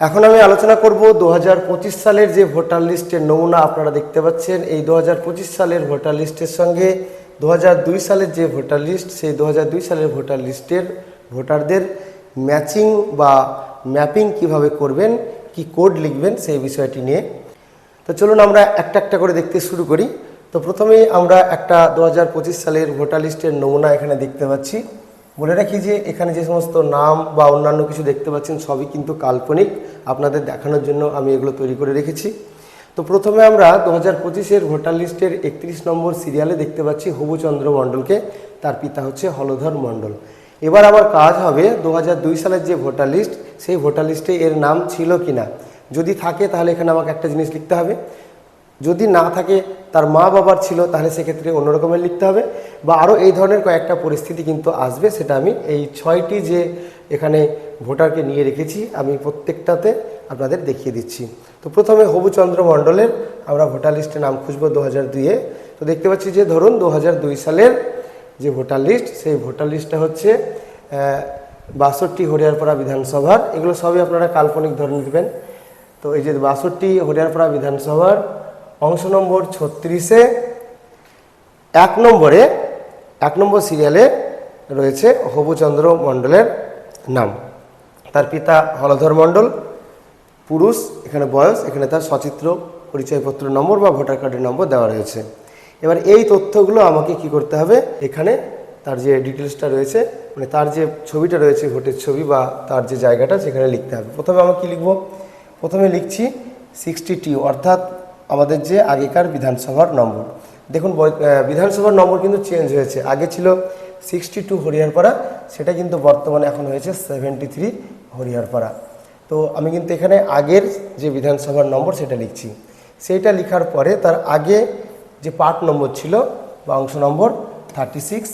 এখন আমি আলোচনা করব দু হাজার পঁচিশ সালের যে ভোটার লিস্টের নমুনা আপনারা দেখতে পাচ্ছেন। এই দু হাজার পঁচিশ সালের ভোটার লিস্টের সঙ্গে দু হাজার দুই সালের যে ভোটার লিস্ট, সেই দু হাজার দুই সালের ভোটার লিস্টের ভোটারদের ম্যাচিং বা ম্যাপিং কীভাবে করবেন, কি কোড লিখবেন, সেই বিষয়টি নিয়ে। তো চলুন আমরা একটা একটা করে দেখতে শুরু করি। তো প্রথমেই আমরা একটা দু হাজার পঁচিশ সালের ভোটার লিস্টের নমুনা এখানে দেখতে পাচ্ছি। বলে রাখি যে এখানে যে সমস্ত নাম বা অন্যান্য কিছু দেখতে পাচ্ছেন, সবই কিন্তু কাল্পনিক। আপনাদের দেখানোর জন্য আমি এগুলো তৈরি করে রেখেছি। তো প্রথমে আমরা দু হাজার পঁচিশের ভোটার লিস্টের একত্রিশ নম্বর সিরিয়ালে দেখতে পাচ্ছি হবুচন্দ্র মণ্ডলকে। তার পিতা হচ্ছে হলধর মণ্ডল। এবার আমার কাজ হবে দু দুই সালের যে ভোটার লিস্ট, সেই ভোটার লিস্টে এর নাম ছিল কিনা। যদি থাকে তাহলে এখানে আমাকে একটা জিনিস লিখতে হবে। যদি না থাকে, তার মা বাবার ছিল, তাহলে সেক্ষেত্রে অন্য রকমের লিখতে হবে। বা আরও এই ধরনের কয়েকটা পরিস্থিতি কিন্তু আসবে, সেটা আমি এই ছয়টি যে এখানে ভোটারকে নিয়ে রেখেছি, আমি প্রত্যেকটাতে আপনাদের দেখিয়ে দিচ্ছি। তো প্রথমে হবুচন্দ্র মণ্ডলের আমরা ভোটার লিস্টে নাম খুঁজবো দু হাজার দুইয়ে তো দেখতে পাচ্ছি যে ধরুন, দু হাজার দুই সালের যে ভোটার লিস্ট, সেই ভোটার লিস্টটা হচ্ছে বাষট্টি হরিয়ারপাড়া বিধানসভার। এগুলো সবই আপনারা কাল্পনিক ধরে নেবেন। তো এই যে বাষট্টি হরিয়ারপাড়া বিধানসভার অংশ নম্বর ছত্রিশে, এক নম্বরে, এক নম্বর সিরিয়ালে রয়েছে হবুচন্দ্র মণ্ডলের নাম। তার পিতা হলধর মণ্ডল, পুরুষ, এখানে বয়স, এখানে তার সচিত্র, পরিচয়পত্র নম্বর বা ভোটার কার্ডের নম্বর দেওয়া রয়েছে। এবার এই তথ্যগুলো আমাকে কি করতে হবে? এখানে তার যে ডিটেলসটা রয়েছে মানে তার যে ছবিটা রয়েছে, ভোটের ছবি বা তার যে জায়গাটা, সেখানে লিখতে হবে। প্রথমে আমি কি লিখব? প্রথমে লিখছি সিক্সটি টি অর্থাৎ আমাদের যে আগেকার বিধানসভার নম্বর। দেখুন বিধানসভার নম্বর কিন্তু চেঞ্জ হয়েছে। আগে ছিল সিক্সটি টু হরিয়ারপাড়া সেটা কিন্তু বর্তমানে এখন হয়েছে সেভেন্টি থ্রি হরিয়ারপাড়া তো আমি কিন্তু এখানে আগের যে বিধানসভার নম্বর সেটা লিখছি। সেইটা লেখার পরে তার আগে যে পার্ট নম্বর ছিল বা অংশ নম্বর থার্টি সিক্স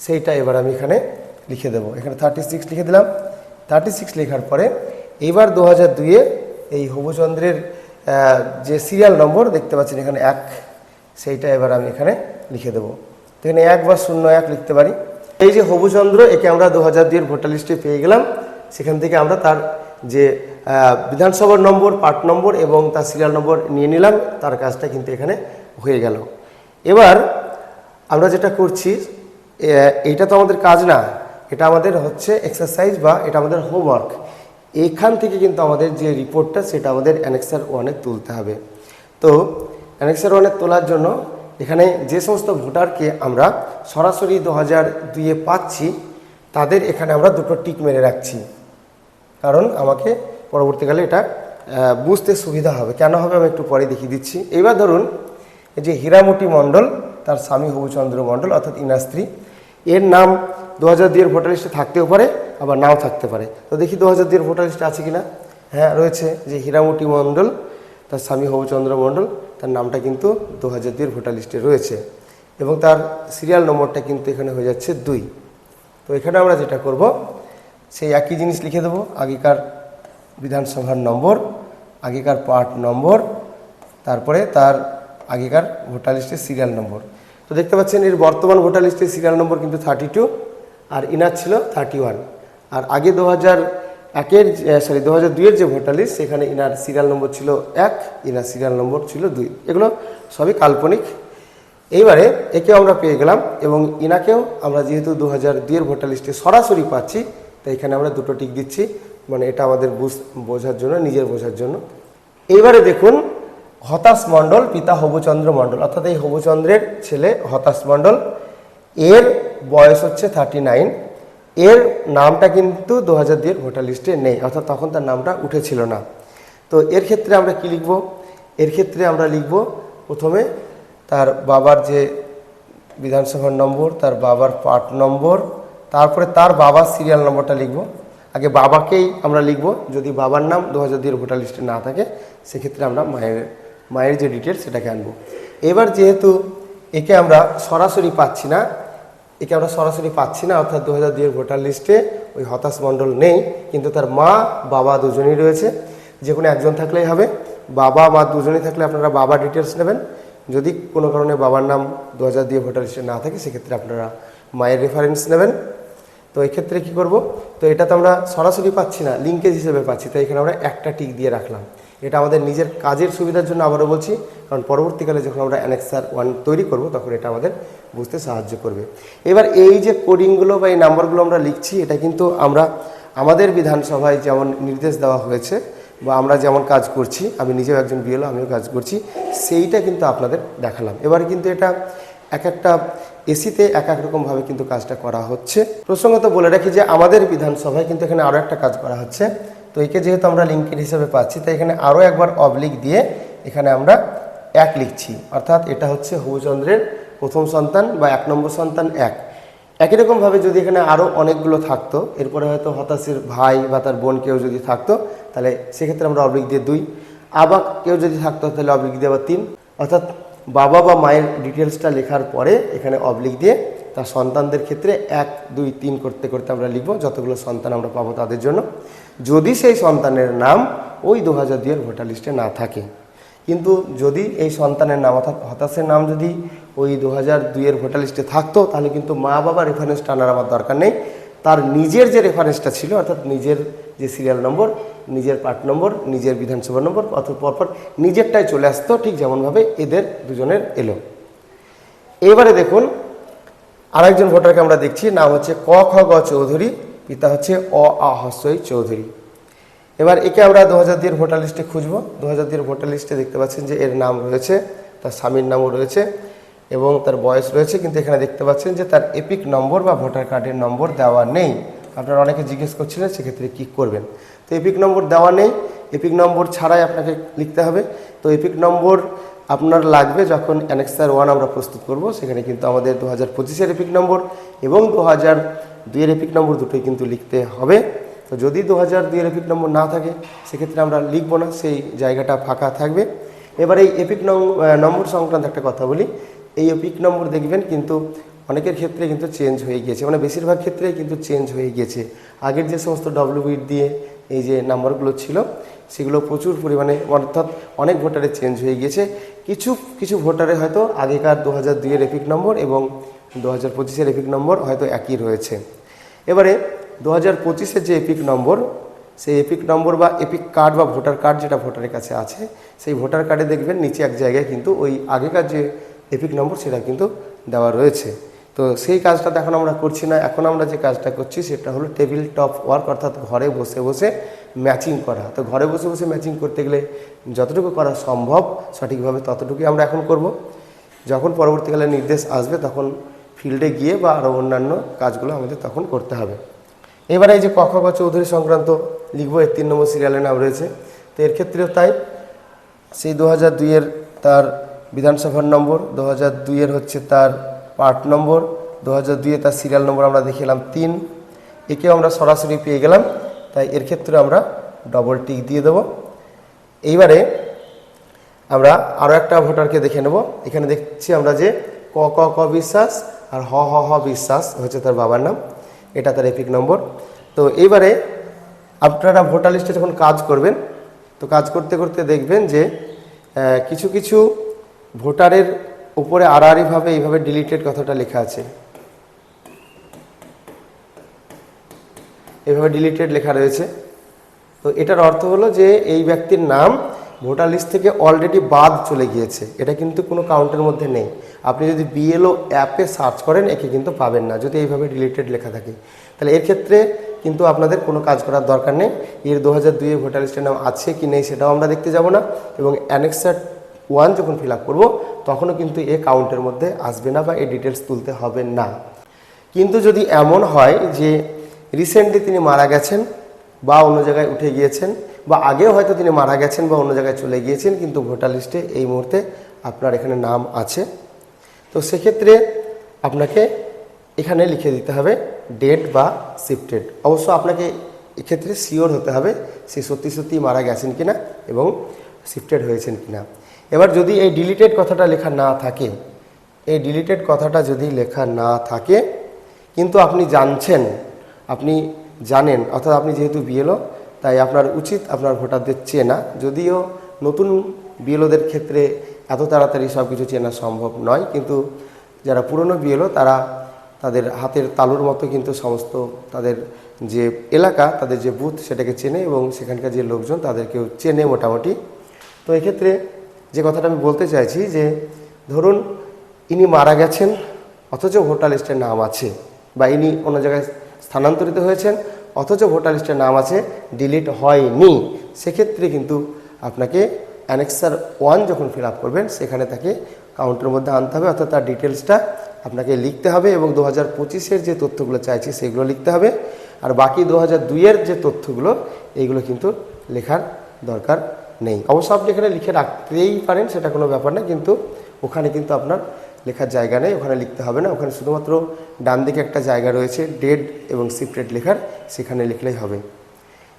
সেইটা এবার আমি এখানে লিখে দেবো। এখানে থার্টি সিক্স লিখে দিলাম। থার্টি সিক্স লেখার পরে এইবার দু হাজার দুইয়ে এই হবুচন্দ্রের যে সিরিয়াল নম্বর দেখতে পাচ্ছেন এখানে এক, সেইটা এবার আমি এখানে লিখে দেবো। এখানে এক বা শূন্য এক লিখতে পারি। এই যে হবুচন্দ্র, একে আমরা দু হাজার দুইয়ের ভোটার লিস্টে পেয়ে গেলাম। সেখান থেকে আমরা তার যে বিধানসভার নম্বর পার্ট নম্বর এবং তার সিরিয়াল নম্বর নিয়ে নিলাম। তার কাজটা কিন্তু এখানে হয়ে গেল। এবার আমরা যেটা করছি এইটা তো আমাদের কাজ না। এটা আমাদের হচ্ছে এক্সারসাইজ বা এটা আমাদের হোমওয়ার্ক এখান থেকে কিন্তু আমাদের যে রিপোর্টটা, সেটা আমাদের অ্যানেক্সার ওয়ানে তুলতে হবে। তো, অ্যানেক্সার ওয়ানে তোলার জন্য এখানে যে সমস্ত ভোটারকে আমরা সরাসরি দু হাজার দুইয়ে পাচ্ছি, তাদের এখানে আমরা দুটো টিক মেরে রাখছি। কারণ আমাকে পরবর্তীকালে এটা বুঝতে সুবিধা হবে। কেন হবে আমি একটু পরে দেখিয়ে দিচ্ছি। এবার ধরুন যে হীরামতি মণ্ডল, তার স্বামী হবুচন্দ্র মণ্ডল, অর্থাৎ ইনার স্ত্রী এর নাম দু হাজার দুইয়ের ভোটার লিস্টে থাকতেও পারে, আবার নাও থাকতে পারে। তো দেখি দু হাজার দুইয়ের ভোটার লিস্টে আছে কিনা। হ্যাঁ রয়েছে যে হীরামতি মণ্ডল, তার স্বামী হবুচন্দ্র মণ্ডল, তার নামটা কিন্তু দু হাজার দুইয়ের ভোটার লিস্টে রয়েছে। এবং তার সিরিয়াল নম্বরটা কিন্তু এখানে হয়ে যাচ্ছে দুই। তো এখানে আমরা যেটা করব, সেই একই জিনিস লিখে দেবো, আগেকার বিধানসভার নম্বর, আগেকার পার্ট নম্বর, তারপরে তার আগেকার ভোটার লিস্টের সিরিয়াল নম্বর। তো দেখতে পাচ্ছেন, এর বর্তমান ভোটার লিস্টের সিরিয়াল নম্বর কিন্তু থার্টি টু আর ইনার ছিল থার্টি ওয়ান আর আগে দু হাজার একের সরি দু হাজার দুইয়ের যে ভোটার লিস্ট সেখানে ইনার সিরিয়াল নম্বর ছিল এক ইনার সিরিয়াল নম্বর ছিল দুই। এগুলো সবই কাল্পনিক। এইবারে একে আমরা পেয়ে গেলাম এবং ইনাকেও আমরা যেহেতু দু হাজার দুইয়ের ভোটার লিস্টে সরাসরি পাচ্ছি, তাই এখানে আমরা দুটো টিক দিচ্ছি। মানে এটা আমাদের বুঝ- বোঝার জন্য, নিজের বোঝার জন্য। এইবারে দেখুন হতাশ মণ্ডল, পিতা হবুচন্দ্র মণ্ডল। অর্থাৎ এই হবুচন্দ্রের ছেলে হতাশ মণ্ডল। এর বয়স হচ্ছে থার্টি নাইন এর নামটা কিন্তু দু হাজার দুইয়ের ভোটার লিস্টে নেই, অর্থাৎ তখন তার নামটা উঠেছিল না। তো এর ক্ষেত্রে আমরা কি লিখব? এর ক্ষেত্রে আমরা লিখব, প্রথমে তার বাবার যে বিধানসভার নম্বর, তার বাবার পার্ট নম্বর, তারপরে তার বাবার সিরিয়াল নম্বরটা লিখব। আগে বাবাকেই আমরা লিখব, যদি বাবার নাম দু হাজার দুইয়ের ভোটার লিস্টে না থাকে, সেক্ষেত্রে আমরা মায়ের মায়ের যে ডিটেলস সেটাকে আনব। এবার যেহেতু একে আমরা সরাসরি পাচ্ছি না, একে আমরা সরাসরি পাচ্ছি না, অর্থাৎ দু হাজার দুইয়ের ভোটার লিস্টে ওই হতাশ মণ্ডল নেই, কিন্তু তার মা, বাবা দুজনেই রয়েছে। যে কোনো একজন থাকলেই হবে। বাবা, মা দুজনেই থাকলে আপনারা বাবা ডিটেলস নেবেন। যদি কোনো কারণে বাবার নাম দু হাজার দুইয়ে ভোটার লিস্টে না থাকে, সেক্ষেত্রে আপনারা মায়ের রেফারেন্স নেবেন। তো এক্ষেত্রে কি করব? তো এটা তো আমরা সরাসরি পাচ্ছি না লিঙ্কেজ হিসেবে পাচ্ছি, তাই এখানে আমরা একটা টিক দিয়ে রাখলাম। এটা আমাদের নিজের কাজের সুবিধার জন্য আবারও বলছি, কারণ পরবর্তীকালে যখন আমরা অ্যানেক্সার ওয়ান তৈরি করব, তখন এটা আমাদের বুঝতে সাহায্য করবে। এবার এই যে কোডিংগুলো বা এই নাম্বারগুলো আমরা লিখছি, এটা কিন্তু আমরা আমাদের বিধানসভায় যেমন নির্দেশ দেওয়া হয়েছে বা আমরা যেমন কাজ করছি, আমি নিজেও একজন বিএলও আমিও কাজ করছি, সেইটা কিন্তু আপনাদের দেখালাম। এবার কিন্তু এটা এক একটা এসিতে এক এক রকমভাবে কিন্তু কাজটা করা হচ্ছে। প্রসঙ্গত বলে রাখি যে আমাদের বিধানসভায় কিন্তু এখানে আরও একটা কাজ করা হচ্ছে। তো একে যেহেতু আমরা লিঙ্কের হিসেবে পাচ্ছি, তাই এখানে আরও একবার অবলিক দিয়ে এখানে আমরা এক লিখছি। অর্থাৎ এটা হচ্ছে হবুচন্দ্রের প্রথম সন্তান বা এক নম্বর সন্তান এক। একই রকমভাবে যদি এখানে আরও অনেকগুলো থাকতো, এরপরে হয়তো হতাশের ভাই বা তার বোন কেউ যদি থাকতো, তাহলে সেক্ষেত্রে আমরা অবলিক দিয়ে দুই। আবার কেউ যদি থাকতো, তাহলে অবলিক দিয়ে আবার তিন। অর্থাৎ বাবা বা মায়ের ডিটেলসটা লেখার পরে এখানে অবলিক দিয়ে তার সন্তানদের ক্ষেত্রে এক, দুই, তিন করতে করতে আমরা লিখব। যতগুলো সন্তান আমরা পাবো তাদের জন্য। যদি সেই সন্তানের নাম ওই দু হাজার দুইয়ের ভোটার লিস্টে না থাকে। কিন্তু যদি এই সন্তানের নাম অর্থাৎ হতাশের নাম যদি ওই দু হাজার দুইয়ের ভোটার লিস্টে থাকতো, তাহলে কিন্তু মা বাবা রেফারেন্সটা আনার আমার দরকার নেই। তার নিজের যে রেফারেন্সটা ছিল, অর্থাৎ নিজের যে সিরিয়াল নম্বর নিজের পার্ট নম্বর নিজের বিধানসভা নম্বর অথবা পরপর নিজেরটাই চলে আসতো, ঠিক যেমনভাবে এদের দুজনের এলো। এবারে দেখুন, আরেকজন ভোটারকে আমরা দেখছি, নাম হচ্ছে ক খ গ চৌধুরী। পিতা হচ্ছে অ আ হস্যই চৌধুরী। এবার একে আমরা দু হাজার দুইয়ের ভোটার লিস্টে খুঁজবো। দু হাজার দুইয়ের ভোটার লিস্টে দেখতে পাচ্ছেন যে এর নাম রয়েছে, তার স্বামীর নামও রয়েছে এবং তার বয়স রয়েছে, কিন্তু এখানে দেখতে পাচ্ছেন যে তার এপিক নম্বর বা ভোটার কার্ডের নম্বর দেওয়া নেই। আপনারা অনেকে জিজ্ঞেস করছিলেন, সেক্ষেত্রে কী করবেন? তো এপিক নম্বর দেওয়া নেই। এপিক নম্বর ছাড়াই আপনাকে লিখতে হবে। তো এপিক নম্বর আপনার লাগবে যখন অ্যানেক্সার ওয়ান আমরা প্রস্তুত করব, সেখানে কিন্তু আমাদের দু হাজার পঁচিশের এপিক নম্বর এবং দু হাজার দুইয়ের এপিক নম্বর দুটোই কিন্তু লিখতে হবে। তো যদি দু হাজার দুইয়ের এপিক নম্বর না থাকে, সেক্ষেত্রে আমরা লিখব না, সেই জায়গাটা ফাঁকা থাকবে। এবার এই এপিক নম্বর সংক্রান্ত একটা কথা বলি। এই এপিক নম্বর দেখবেন কিন্তু অনেকের ক্ষেত্রে কিন্তু চেঞ্জ হয়ে গিয়েছে মানে বেশিরভাগ ক্ষেত্রেই কিন্তু চেঞ্জ হয়ে গিয়েছে। আগের যে সমস্ত ডব্লিউবিট দিয়ে এই যে নাম্বারগুলো ছিল, সেগুলো প্রচুর পরিমাণে, অর্থাৎ অনেক ভোটারে চেঞ্জ হয়ে গিয়েছে। কিছু কিছু ভোটারে হয়তো আগেকার দু হাজার দুইয়ের এপিক নম্বর এবং দু হাজার পঁচিশের এপিক নম্বর হয়তো একই রয়েছে। এবারে দু হাজার পঁচিশের যে এপিক নম্বর, সেই এপিক নম্বর বা এপিক কার্ড বা ভোটার কার্ড যেটা ভোটারের কাছে আছে, সেই ভোটার কার্ডে দেখবেন নিচে এক জায়গায় কিন্তু ওই আগেকার যে এপিক নম্বর সেটা কিন্তু দেওয়া রয়েছে। তো সেই কাজটা এখন আমরা করছি না। এখন আমরা যে কাজটা করছি, সেটা হলো টেবিল টপ ওয়ার্ক, অর্থাৎ ঘরে বসে বসে ম্যাচিং করা। তো ঘরে বসে বসে ম্যাচিং করতে গেলে যতটুকু করা সম্ভব সঠিকভাবে ততটুকুই আমরা এখন করব। যখন পরবর্তীকালে নির্দেশ আসবে, তখন ফিল্ডে গিয়ে বা আরও অন্যান্য কাজগুলো আমাদের তখন করতে হবে। এবারে এই যে কখ গ চৌধুরী সংক্রান্ত লিখব, এর তিন নম্বর সিরিয়ালের নাম রয়েছে। তো এর ক্ষেত্রেও তাই, সেই দু হাজার দুইয়ের তার বিধানসভার নম্বর, দু হাজার দুইয়ের হচ্ছে তার পার্ট নম্বর দু হাজার দুইয়ে তার সিরিয়াল নম্বর আমরা দেখে এলাম তিন। একেও আমরা সরাসরি পেয়ে গেলাম, তাই এর ক্ষেত্রে আমরা ডবল টিক দিয়ে দেবো। এইবারে আমরা আরও একটা ভোটারকে দেখে নেব। এখানে দেখছি আমরা যে ক ক ক বিশ্বাস আর হ হ হ বিশ্বাস হচ্ছে তার বাবার নাম। এটা তার এপিক নম্বর তো এইবারে আপনারা ভোটার লিস্টে যখন কাজ করবেন, তো কাজ করতে করতে দেখবেন যে কিছু কিছু ভোটারের উপরে আড়াআড়িভাবে এইভাবে ডিলিটেড কথাটা লেখা আছে। এভাবে ডিলিটেড লেখা রয়েছে। তো এটার অর্থ হলো যে এই ব্যক্তির নাম ভোটার লিস্ট থেকে অলরেডি বাদ চলে গিয়েছে। এটা কিন্তু কোনো কাউন্টের মধ্যে নেই। আপনি যদি বিএলও অ্যাপে সার্চ করেন, একে কিন্তু পাবেন না, যদি এইভাবে ডিলিটেড লেখা থাকে। তাহলে এর ক্ষেত্রে কিন্তু আপনাদের কোনো কাজ করার দরকার নেই। এর দু হাজার দুইয়ে ভোটার লিস্টের নাম আছে কি নেই সেটাও আমরা দেখতে যাব না এবং অ্যানেক্সার ওয়ান যখন ফিল আপ করব, তখনও কিন্তু এ কাউন্টের মধ্যে আসবে না বা এই ডিটেলস তুলতে হবে না। কিন্তু যদি এমন হয় যে রিসেন্টলি তিনি মারা গেছেন বা অন্য জায়গায় উঠে গিয়েছেন বা আগেও হয়তো তিনি মারা গেছেন বা অন্য জায়গায় চলে গিয়েছেন, কিন্তু ভোটার লিস্টে এই মুহূর্তে আপনার এখানে নাম আছে, তো সেক্ষেত্রে আপনাকে এখানে লিখে দিতে হবে ডেট বা শিফটেড অবশ্য আপনাকে এক্ষেত্রে শিওর হতে হবে সে সত্যি সত্যি মারা গেছেন কিনা এবং শিফটেড হয়েছেন কিনা। এবার যদি এই ডিলিটেড কথাটা লেখা না থাকে, এই ডিলিটেড কথাটা যদি লেখা না থাকে, কিন্তু আপনি জানছেন, আপনি জানেন, অর্থাৎ আপনি যেহেতু বিএলও তাই আপনার উচিত আপনার ভোটারদের চেনা। যদিও নতুন বিএলওদের ক্ষেত্রে এত তাড়াতাড়ি সব কিছু চেনা সম্ভব নয়, কিন্তু যারা পুরনো বিএলও তারা তাদের হাতের তালুর মতো কিন্তু সমস্ত তাদের যে এলাকা, তাদের যে বুথ, সেটাকে চেনে এবং সেখানকার যে লোকজন, তাদেরকেও চেনে মোটামুটি। তো এক্ষেত্রে কথাটা আমি বলতে চাইছি যে, ধরুন, ইনি মারা গেছেন, অথচ ভোটার লিস্টের নাম আছে, বা ইনি অন্য জায়গায় স্থানান্তরিত হয়েছেন, অথচ ভোটার লিস্টের নাম আছে, ডিলিট হয়নি। সেক্ষেত্রে কিন্তু আপনাকে অ্যানেক্সার ওয়ান যখন ফিল আপ করবেন, সেখানে তাকে কাউন্টের মধ্যে আনতে হবে, অর্থাৎ তার ডিটেলসটা আপনাকে লিখতে হবে এবং দু হাজার পঁচিশের যে তথ্যগুলো চাইছি, সেগুলো লিখতে হবে। আর বাকি দু হাজার দুইয়ের যে তথ্যগুলো, এইগুলো কিন্তু লেখার দরকার নেই। অবশ্য আপনি এখানে লিখে রাখতেই পারেন, সেটা কোনো ব্যাপার না, কিন্তু ওখানে কিন্তু আপনার লেখার জায়গা নেই, ওখানে লিখতে হবে না। ওখানে শুধুমাত্র ডান দিকে একটা জায়গা রয়েছে, ডেড এবং সিপ্রেট লেখার, সেখানে লিখলেই হবে।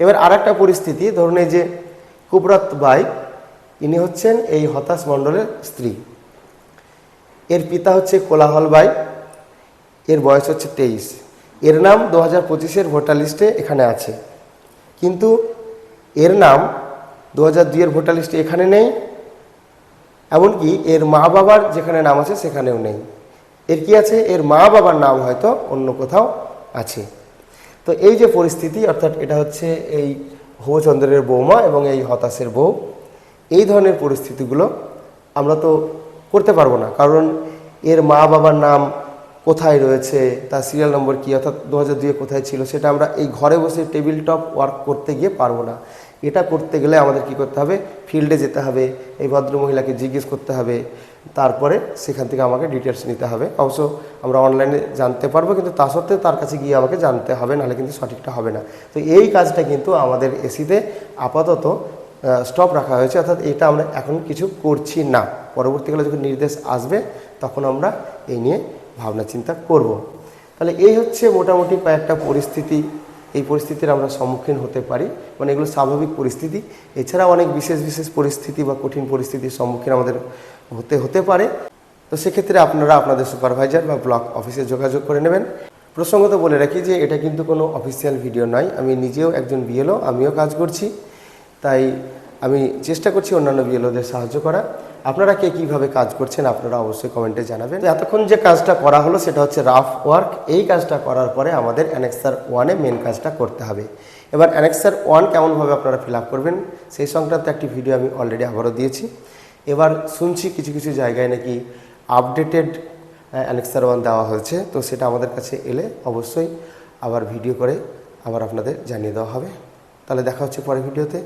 এবার আর একটা পরিস্থিতি, ধরুন এই যে কুবরত বাই ইনি হচ্ছেন এই হতাশ মণ্ডলের স্ত্রী। এর পিতা হচ্ছে কোলাহল বাই এর বয়স হচ্ছে তেইশ। এর নাম দু হাজার পঁচিশের ভোটার লিস্টে এখানে আছে। কিন্তু এর নাম দু হাজার দুইয়ের ভোটার লিস্টে এখানে নেই, এমনকি এর মা বাবার যেখানে নাম আছে সেখানেও নেই। এর কি আছে? এর মা বাবার নাম হয়তো অন্য কোথাও আছে। তো এই যে পরিস্থিতি, অর্থাৎ এটা হচ্ছে এই হৌচন্দ্রের বৌমা এবং এই হতাশের বউ, এই ধরনের পরিস্থিতিগুলো আমরা তো করতে পারব না। কারণ এর মা বাবার নাম কোথায় রয়েছে, তার সিরিয়াল নম্বর কী, অর্থাৎ দু হাজার দুয়ে কোথায় ছিল, সেটা আমরা এই ঘরে বসে টেবিল টপ ওয়ার্ক করতে গিয়ে পারব না। এটা করতে গেলে আমাদের কি করতে হবে? ফিল্ডে যেতে হবে। এই ভদ্রমহিলাকে জিজ্ঞেস করতে হবে। তারপরে সেখান থেকে আমাকে ডিটেলস নিতে হবে। অবশ্য আমরা অনলাইনে জানতে পারব, কিন্তু তা সত্ত্বেও তার কাছে গিয়ে আমাকে জানতে হবে, নাহলে কিন্তু সঠিকটা হবে না। তো এই কাজটা কিন্তু আমাদের এসিতে আপাতত স্টপ রাখা হয়েছে। অর্থাৎ এটা আমরা এখন কিছু করছি না। পরবর্তীকালে যখন নির্দেশ আসবে, তখন আমরা এই নিয়ে ভাবনা চিন্তা করব। তাহলে এই হচ্ছে মোটামুটি কয়েকটা পরিস্থিতি। এই পরিস্থিতির আমরা সম্মুখীন হতে পারি। মানে এগুলো স্বাভাবিক পরিস্থিতি। এছাড়া অনেক বিশেষ বিশেষ পরিস্থিতি বা কঠিন পরিস্থিতির সম্মুখীন আমাদের হতে হতে পারে। তো সেক্ষেত্রে আপনারা আপনাদের সুপারভাইজার বা ব্লক অফিসে যোগাযোগ করে নেবেন। প্রসঙ্গত বলে রাখি যে এটা কিন্তু কোনো অফিসিয়াল ভিডিও নয়। আমি নিজেও একজন বিএলও আমিও কাজ করছি। তাই আমি চেষ্টা করছি অন্যান্য বিএলওদের সাহায্য করা আপনারা কে কীভাবে কাজ করছেন আপনারা অবশ্যই কমেন্টে জানাবেন। এতক্ষণ যে কাজটা করা হলো সেটা হচ্ছে রাফ ওয়ার্ক। এই কাজটা করার পরে আমাদের অ্যানেক্সার ওয়ানে মেন কাজটা করতে হবে। এবার অ্যানেক্সার ওয়ান কেমনভাবে আপনারা ফিল করবেন, সেই সংক্রান্ত একটি ভিডিও আমি অলরেডি আবারও দিয়েছি। এবার শুনছি কিছু কিছু জায়গায় নাকি আপডেটেড অ্যানেক্সার ওয়ান দেওয়া হয়েছে, তো সেটা আমাদের কাছে এলে অবশ্যই আবার ভিডিও করে আবার আপনাদের জানিয়ে দেওয়া হবে। তাহলে দেখা হচ্ছে পরের ভিডিওতে।